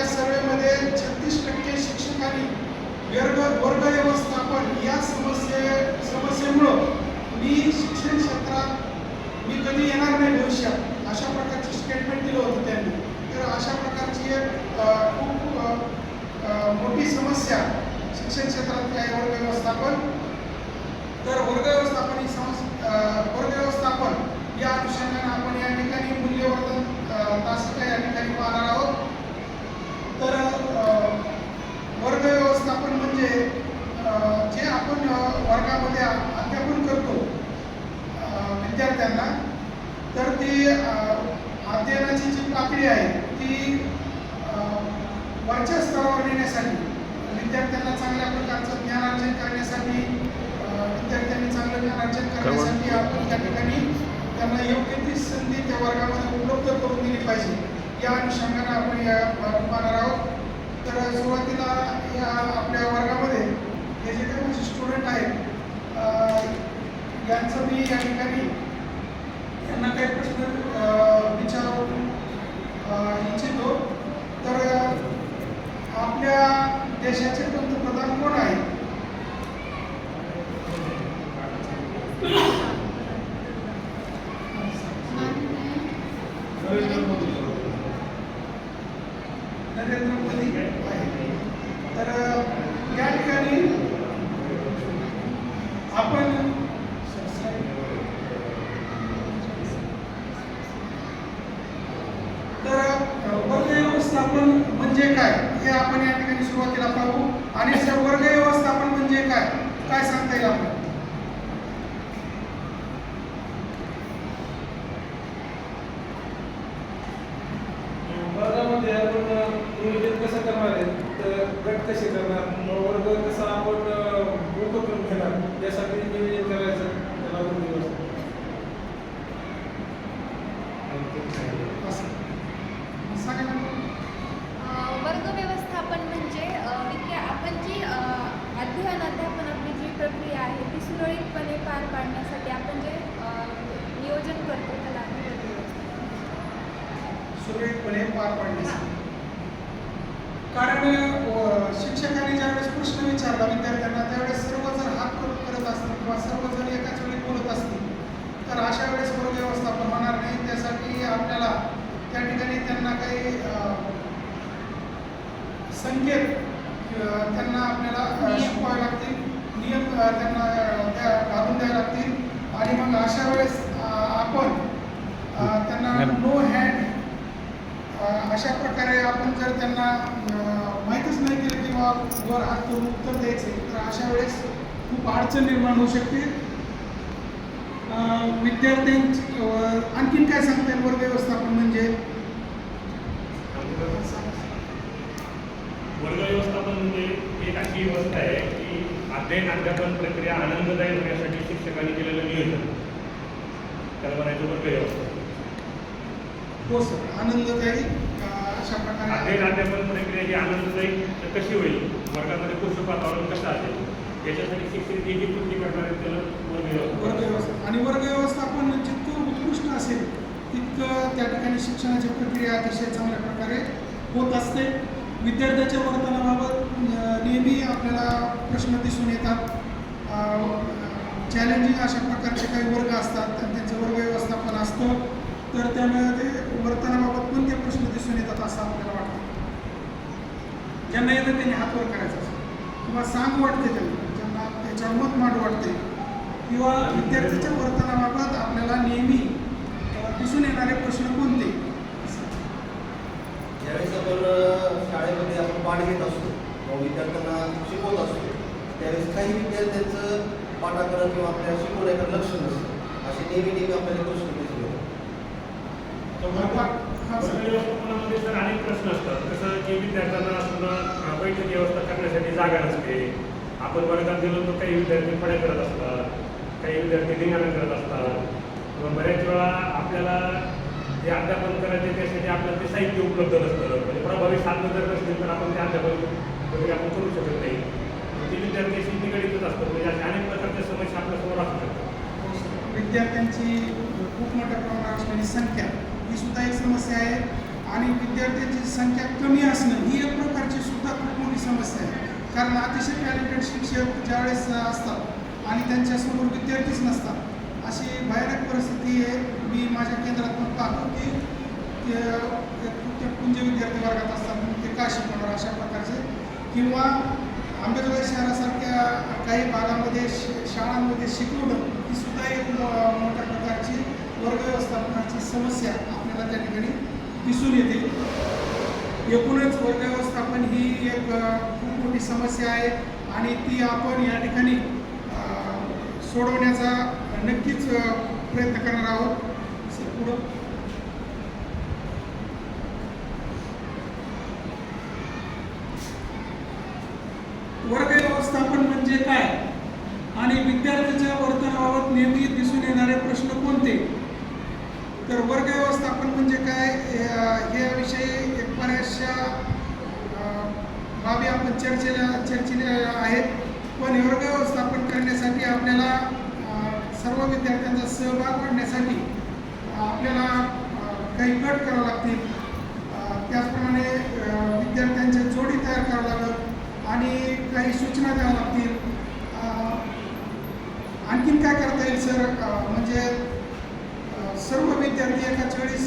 या सर्वेमध्ये छत्तीस टक्के शिक्षकांनी वर्ग वर्ग व्यवस्थापन या समस्ये समस्येमुळं मी शिक्षण क्षेत्रात मी कधी येणार नाही भविष्यात अशा प्रकारचे स्टेटमेंट दिलं होतं त्यांनी. तर अशा प्रकारची खूप मोठी समस्या शिक्षण क्षेत्रातली आहे वर्ग व्यवस्थापन. तर वर्ग व्यवस्थापन ही समस्या वर्ग व्यवस्थापन या अनुषंगाने आपण या ठिकाणी मूल्यवर्धन अ, तासिका या ठिकाणी पाहणार आहोत तर अ, वर्ग व्यवस्थापन म्हणजे अ, जे आपण अ, वर्गामध्ये अध्यापन करतो अ, विद्यार्थ्यांना तर ती अ, अध्ययनाची जी पातळी आहे ती अ, वरच्या स्तरावर नेण्यासाठी विद्यार्थ्यांना चांगल्या प्रकारचं ज्ञानार्जन करण्यासाठी अ, विद्यार्थ्यांनी चांगलं ज्ञानार्जन करण्यासाठी आपण या ठिकाणी त्यांना योग्य ती संधी त्या वर्गामध्ये उपलब्ध करून दिली पाहिजे. या अनुषंगाने आपण या अ, पाहणार आहोत. तर सुरुवातीला या आपल्या वर्गामध्ये हे जे काही माझे स्टुडंट आहेत अ, यांचं मी या ठिकाणी यांना काही प्रश्न अ, विचारू अ, इच्छितो. तर आपल्या देशाचे पंतप्रधान कोण आहे नरेंद्र मोदी आहे तर अ, या ठिकाणी आपण तर अ, वर्ग व्यवस्थापन म्हणजे काय? हे आपण या ठिकाणी सुरुवातीला पाहू. आणि सर वर्ग व्यवस्थापन म्हणजे काय? काय सांगता येईल वर्गामध्ये आपण नियोजन कसं करणार आहे? तर गट कसे करणार? मग वर्ग कसा आपण उपक्रम घेणार? यासाठी नियोजन करायचं त्याला दोन दिवस असं सांगा ना. अ, वर्ग व्यवस्थापन म्हणजे अ, विद्या आपण जी अ, अध्ययन अध्यापन आपली जी प्रक्रिया आहे ती सुरळीतपणे पार पाडण्यासाठी आपण जे अ, नियोजन करतो त्याला आम्ही वर्ग व्यवस्थापन सुरळीतपणे पार पाडण्यासाठी कारण शिक्षकाने शिक्षकांनी ज्यावेळेस प्रश्न विचारला मी सर्वजण हात वर करत असतील किंवा सर्वजण एकाच वेळी बोलत असतील तर अशा वेळेस वर्ग व्यवस्थापन होणार नाही त्यासाठी आपल्याला त्या ठिकाणी त्यांना काही अ, संकेत अ, त्यांना आपल्याला अ, नियम. शिकवावे लागतील नियम अ, त्यांना अ, त्या घालून द्यावे लागतील आणि मग अशा वेळेस अ, आपण अ, त्यांना नो हँड अशा प्रकारे आपण जर त्यांना माहीतच नाही केलं की बा वर हात करून उत्तर द्यायचे. तर अशा वेळेस खूप अडचण निर्माण होऊ शकते. विद्यार्थ्यांची आणखीन काय सांगता येईल? वर्ग व्यवस्थापन म्हणजे? वर्ग व्यवस्थापन म्हणजे एक अशी व्यवस्था आहे की अध्ययन अध्यापन प्रक्रिया आनंददायी होण्यासाठी शिक्षकांनी केलेलं नियोजन. त्याला म्हणायचं वर्ग व्यवस्थापन. हो सर. आनंददायी अशा प्रकारे अध्यापन प्रक्रिया ही आनंददायी कशी होईल? वर्गामध्ये पुरुष वातावरण कसं असेल याच्यासाठी शिक्षक जे जी कृती करणार आहेत त्याला वर्ग व्यवस्था आणि वर्ग व्यवस्थापन जितकं उत्कृष्ट असेल तितकं त्या ठिकाणी शिक्षणाची प्रक्रिया अतिशय चांगल्या प्रकारे होत असते. विद्यार्थ्याच्या वर्तनाबाबत नेहमी आपल्याला प्रश्न दिसून येतात. चॅलेंजिंग अशा प्रकारचे काही वर्ग असतात आणि त्यांचं वर्ग व्यवस्थापन असतं. तर त्यामध्ये वर्तनाबाबत कोणते प्रश्न दिसून येतात असं आपल्याला वाटतं? ज्यांना येतं त्यांनी हातवर करायचं करायचा असतो. किंवा सांग वाटते त्यांना ज्यांना त्याच्यावर मत मांड वाटते. किंवा विद्यार्थ्याच्या वर्तनाबाबत आपल्याला नेहमी दिसून येणारे प्रश्न कोणते? ज्यावेळेस आपण शाळेमध्ये आपण पाठ घेत असतो किंवा विद्यार्थ्यांना शिकवत असतो त्यावेळेस काही विद्यार्थ्यांचं पाठाकडं किंवा आपल्या शिकवण्याकडे लक्ष नसतं. असे नेहमी नेहमी आपल्याला प्रश्न दिसून सर. तर अनेक प्रश्न असतात. कसं की विद्यार्थ्यांना समजा बैठक व्यवस्था करण्यासाठी जागा नसते. आपण वर्गात गेलो तर काही विद्यार्थी फड्या करत असतात काही विद्यार्थी धिंगाणा करत असतात. किंवा बऱ्याच वेळा आपल्याला जे अध्यापन करायचे त्यासाठी आपल्याला ते साहित्य उपलब्ध नसतं. म्हणजे प्रभावी साधनं जर नसतील तर आपण ते अध्यापन वगैरे आपण करू शकत नाही. ते विद्यार्थ्याशी निगडीतच असतात. म्हणजे अशा अनेक प्रकारच्या समस्या आपल्यासमोर असू शकतात. हो, विद्यार्थ्यांची खूप मोठ्या प्रमाणात असलेली संख्या ही सुद्धा एक समस्या आहे. आणि विद्यार्थ्यांची संख्या कमी असणं ही एक प्रकारची सुद्धा खूप मोठी समस्या आहे. कारण अतिशय टॅलेंटेड शिक्षक ज्यावेळेस असतात आणि त्यांच्यासमोर विद्यार्थीच नसतात अशी भयानक परिस्थिती आहे. मी माझ्या केंद्रात पण पाहतो की ते पुंज विद्यार्थी वर्गात असतात मग ते का शिकवणार अशा प्रकारचे? किंवा आंबेजोगाई शहरासारख्या काही भागामध्ये शाळांमध्ये शिकवणं ही सुद्धा एक मोठ्या प्रकारची वर्ग व्यवस्थापनाची समस्या आपल्याला त्या ठिकाणी दिसून येते एकूणच वर्ग व्यवस्थापन ही एक खूप मोठी समस्या आहे आणि ती आपण या ठिकाणी सोडवण्याचा नक्कीच प्रयत्न करणार आहोत. सर, पुढं. वर्ग व्यवस्थापन म्हणजे काय? आणि विद्यार्थ्याच्या वर्तनाबाबत नेहमी दिसून येणारे प्रश्न कोणते? तर वर्ग व्यवस्थापन म्हणजे काय? याविषयी एक बऱ्याचशा बाबी आपण चर्चेला चर्चेला आहेत. पण वर्ग व्यवस्थापन करण्यासाठी आपल्याला सर्व विद्यार्थ्यांचा सहभाग वाढण्यासाठी आपल्याला काही गट करावं लागतील. त्याचप्रमाणे विद्यार्थ्यांच्या जोडी तयार करावं लागत आणि काही सूचना द्याव्या लागतील. आणखीन काय करता येईल सर? म्हणजे सर्व विद्यार्थी एकाच वेळेस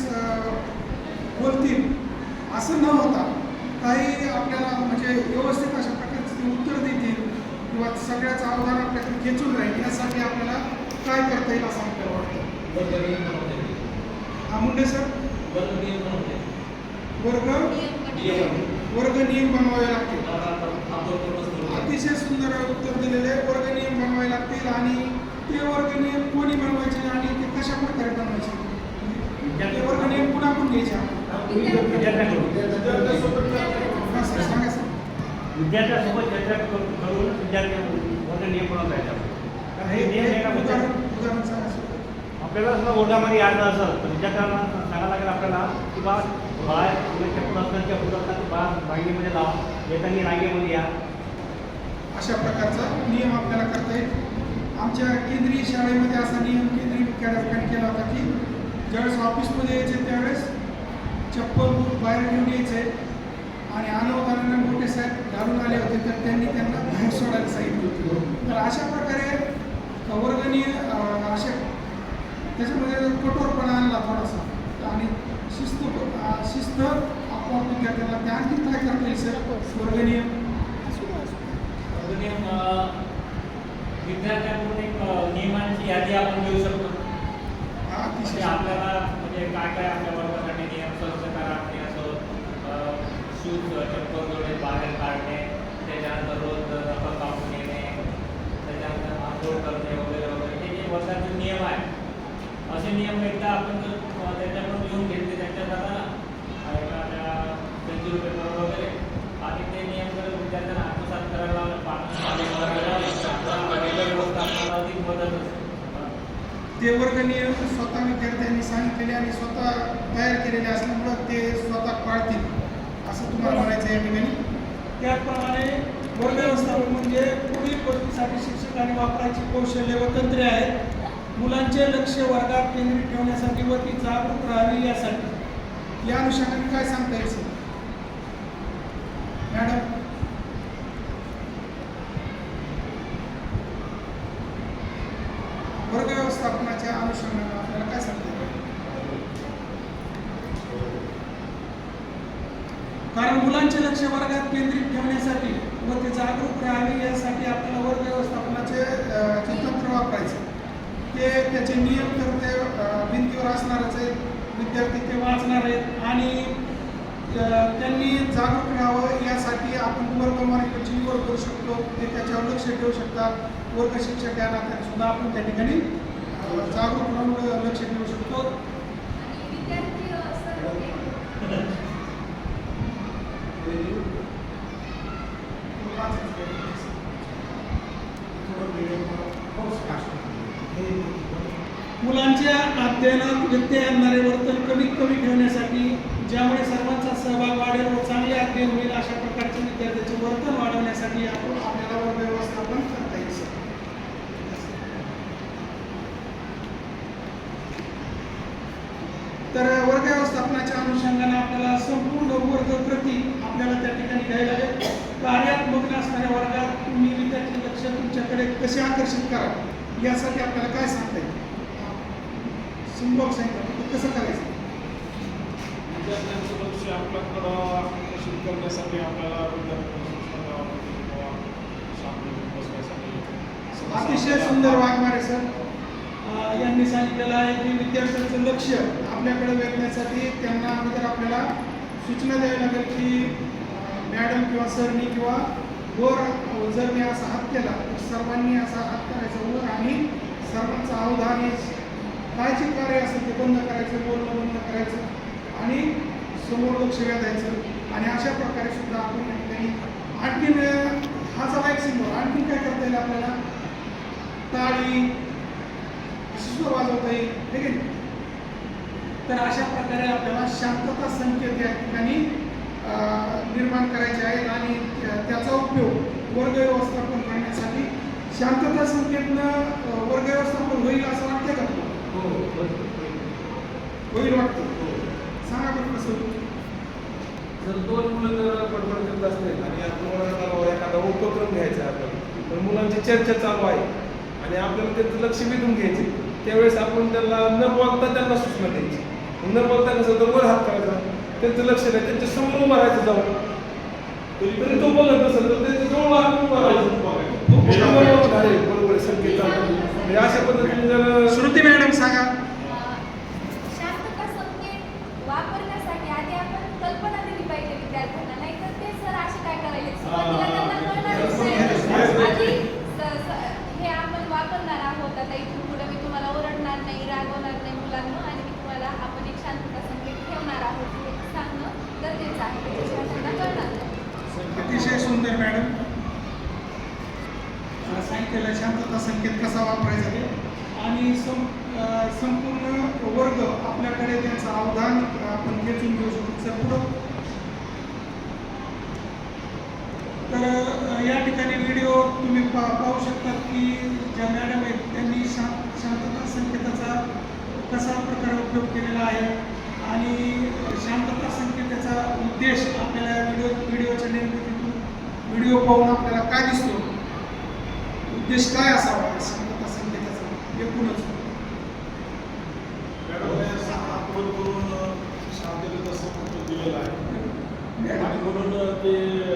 बोलतील. असं न होता काही आपल्याला म्हणजे व्यवस्थित अशा प्रकारचे ते उत्तर देतील किंवा सगळ्याचं अवधान आपल्याकडे खेचून राहील यासाठी आपल्याला काय करता येईल असं आपल्याला वाटतं? हा मुंडे सर? वर्ग? वर्ग नियम बनवावे लागतील. अतिशय सुंदर उत्तर दिलेले आहे. वर्ग नियम बनवावे लागतील आणि ते वर्ग नियम कोणी बनवायचे आणि ते कशा प्रकारे बनवायचे ते वर्ग नियम कुणाकडून घ्यायचे आपण? हा सर सांगा सर विद्यार्थ्यांसोबत चर्चा करू- करून विद्यार्थी मोठे नियम बनवता कारण हे नियम आपल्याला समजा ओढामध्ये यायचं असेल तर विद्यार्थ्यांना सांगायला लागेल आपल्याला की बा बाहेर असतात की बा रांगेमध्ये लावा येताना रांगेमध्ये या. अशा प्रकारचा नियम आपल्याला करता येईल. आमच्या केंद्रीय शाळेमध्ये असा नियम केंद्रीय विद्यापीठाने केला होता की ज्यावेळेस ऑफिसमध्ये यायचे त्यावेळेस चप्पल बूट बाहेर घेऊन यायचे. आणि अनवधानाने मोठे साहेब घालून आले होते तर त्यांनी त्यांना बाहेर सोडायला सांगितलं होतं. तर अशा प्रकारे वर्गणी अं, अशा त्याच्यामध्ये कठोरपणा आणला थोडासा. आणि शिस्त शिस्त आपोआप विद्यार्थ्यांना त्या आणखी काय करता येईल सर. वर्गनियम अ, विद्यार्थ्यांकडून एक नियमांची यादी आपण देऊ शकतो. म्हणजे अतिशय आपल्याला म्हणजे काय काय आपल्या वर्गासाठी नियम स्वच्छ करा आणि असं शूज चप्पल जोडे बाहेर काढणे त्याच्यानंतर रोज नफा कापून येणे त्याच्यानंतर आंघोळ करणे वगैरे वगैरे. हे जे वर्षाचे नियम आहे असे नियम एकदा आपण जर अ, त्यांच्याकडून लिहून घेतले त्यांच्या जाताना एखाद्या पेन्सिल पेपर वगैरे आणि ते नियम जर विद्यार्थ्यांना आत्मसात करायला पाठवून अधिक मदत असते. ते वर्ग नियम स्वतः विद्यार्थ्यांनी सांगितलेले आणि स्वतः तयार केलेले असल्यामुळं ते स्वतः पाळतील असं तुम्हाला म्हणायचं या ठिकाणी? त्याचप्रमाणे वर्ग व्यवस्थापन म्हणजे पुढील गोष्टीसाठी शिक्षकांनी वापरायची कौशल्य व तंत्रे आहेत. मुलांचे लक्ष वर्गात केंद्रित ठेवण्यासाठी व ती जागरूक राहावी यासाठी. या अनुषंगाने काय सांगता येईल सर? मॅडम वर्ग व्यवस्थापनाच्या अनुषंगाने आपल्याला काय सांगता येईल कारण मुलांचे लक्ष वर्गात केंद्रित ठेवण्यासाठी व ते जागरूक राहावे यासाठी आपल्याला वर्ग व्यवस्थापनाचे जे तंत्र वापरायचे. ते त्याचे नियम तर ते भिंतीवर असणारच आहेत विद्यार्थी ते वाचणार आहेत आणि त्यांनी जागरूक राहावं यासाठी आपण वर्ग मार्गाची निवड करू शकतो. ते त्याच्यावर लक्ष ठेवू शकतात. वर्ग शिक्षक या नात्याने सुद्धा आपण त्या ठिकाणी जागरूक राहून लक्ष ठेवू शकतो आणि विद्यार्थी अ, सर मुलांच्या अध्ययनात व्यत्यय आणणारे वर्तन कमीत कमी ठेवण्यासाठी ज्यामुळे सर्वांचा सहभाग वाढेल व चांगले अध्ययन होईल अशा प्रकारचे विद्यार्थ्याचे वर्तन वाढवण्यासाठी आपण आपल्याला वर्ग व्यवस्थापन करता येईल तर वर्ग व्यवस्थापनाच्या अनुषंगाने आपल्याला संपूर्ण वर्ग प्रती आपल्याला त्या ठिकाणी घ्यायला लागेल कार्यात्मक असणाऱ्या वर्गात तुम्ही विद्यार्थी लक्ष तुमच्याकडे कसे आकर्षित करा यासाठी आपल्याला काय सांगता येईल? सिम्बॉक सांगितलं फक्त कसं करायचं? विद्यार्थ्यांचं लक्ष आपल्याकडं आकर्षित करण्यासाठी आपल्याला अतिशय सुंदर वाघमारे सर यांनी सांगितलेलं आहे की विद्यार्थ्यांचं लक्ष आपल्याकडे वेधण्यासाठी त्यांना अगोदर आपल्याला सूचना द्यावी लागेल की मॅडम किंवा सरनी किंवा वर जर मी असा हात केला तर सर्वांनी असा हात करायचा वर आणि सर्वांचं अवधान हे काय जे कार्य असेल ते बंद करायचं बोलणं बंद करायचं आणि समोर लक्ष वेधायचं आणि अशा प्रकारे सुद्धा आपण या ठिकाणी आणखीन हा झाला एक सिंबल आणखीन काय करता येईल आपल्याला? टाळी सुद्धा वाजवता येईल ठीक आहे तर अशा प्रकारे आपल्याला शांतता संकेत या ठिकाणी अं, निर्माण करायचे आहेत आणि त्याचा उपयोग वर्ग व्यवस्थापन करण्यासाठी शांतता संकेतनं वर्ग व्यवस्थापन होईल असं वाटतं का होईल वाटतं सांगा बरं कसं होईल? जर दोन मुलं जर बडबड करत असतील आणि आपण वर्गाला एखादा उपक्रम घ्यायचा आपल्याला. तर मुलांची चर्चा चालू आहे. आणि आपल्याला त्यांचं लक्ष वेधून घ्यायचे. त्यावेळेस आपण त्यांना न बोलता त्यांना सूचना द्यायची. न बोलता कसं तर वर हात करायचा. त्यांचं लक्ष नाही त्यांच्यासमोर उभं राहायचं जाऊन. तरी तो बोलत नसेल तर त्यांच्या जवळ हात उभं राहायचं. बरोबर संकेत. म्हणजे अशा पद्धतीने जर श्रुती मॅडम सांगा शांतता संकेत वापरण्यासाठी आधी आपण कल्पना दिली पाहिजे विद्यार्थ्यांना नाहीतर ते सर असे काय करायचे सुरुवातीला त्यांना कळणारच नाही. आधी स- स- हे आपण वापरणार आहोत आता इथून पुढे मी तुम्हाला ओरडणार नाही रागवणार नाही मुलांना आणि मी तुम्हाला आपण एक शांतता संकेत ठेवणार आहोत हे सांगणं गरजेचं आहे त्याच्याशिवाय त्यांना कळणार नाही अतिशय सुंदर मॅडम. अं, शांतता संकेत कसा वापरायचा ते? आणि सं संपूर्ण वर्ग आपल्याकडे त्यांचं अवधान आपण खेचून घेऊ शकतो. सर पुढं. तर या ठिकाणी व्हिडिओ तुम्ही पा पाहू शकतात की ज्या मॅडम आहेत त्यांनी शांत शांतता संकेताचा कसा प्रकारे उपयोग केलेला आहे आणि शांतता संकेताचा उद्देश आपल्याला व्हिडिओ व्हिडिओच्या निर्मितीतून व्हिडिओ पाहून आपल्याला काय दिसतो? उद्देश काय असावा? शांतता संकेताचा एकूणच. आणि म्हणून ते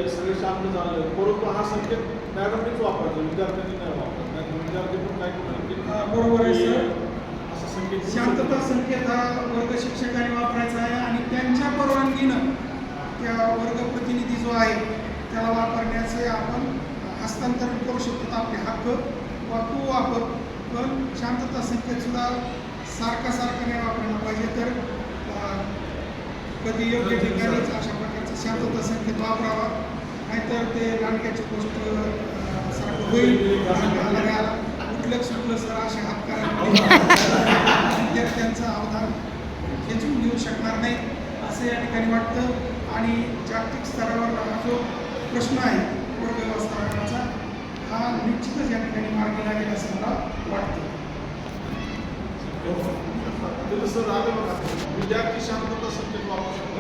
सगळे शांत झालं. परंतु हा संकेत मॅडमनेच वापरायचा विद्यार्थ्यांनी नाही वापरत नाही विद्यार्थी पण काय करू बरोबर आहे, सर. असा संकेत शांतता संकेत हा वर्ग शिक्षकाने वापरायचा आहे आणि त्यांच्या परवानगीनं त्या वर्ग प्रतिनिधी जो आहे त्याला वापरण्याचे आपण हस्तांतरण करू शकतो. आपले हक्क वा तू वापर पण शांतता संकेत सुद्धा सारखा सारखा नाही वापरायला पाहिजे. तर कधी योग्य ठिकाणीच अशा प्रकारचा शांतता संकेत वापरावा. नाहीतर ते लांडग्याची गोष्ट सारखं होईल. कुठलं सुटलं सर असे करायला विद्यार्थ्यांचं अवधान खेचून घेऊ शकणार नाही असं या ठिकाणी वाटतं. आणि जागतिक स्तरावर हा जो प्रश्न आहे. वर्ग व्यवस्थापनाचा हा निश्चितच या ठिकाणी मार्गी लागेल असं मला वाटतं. सर आलं बघा विद्यार्थी शांतता सब्जेक्ट वापरू शकतात.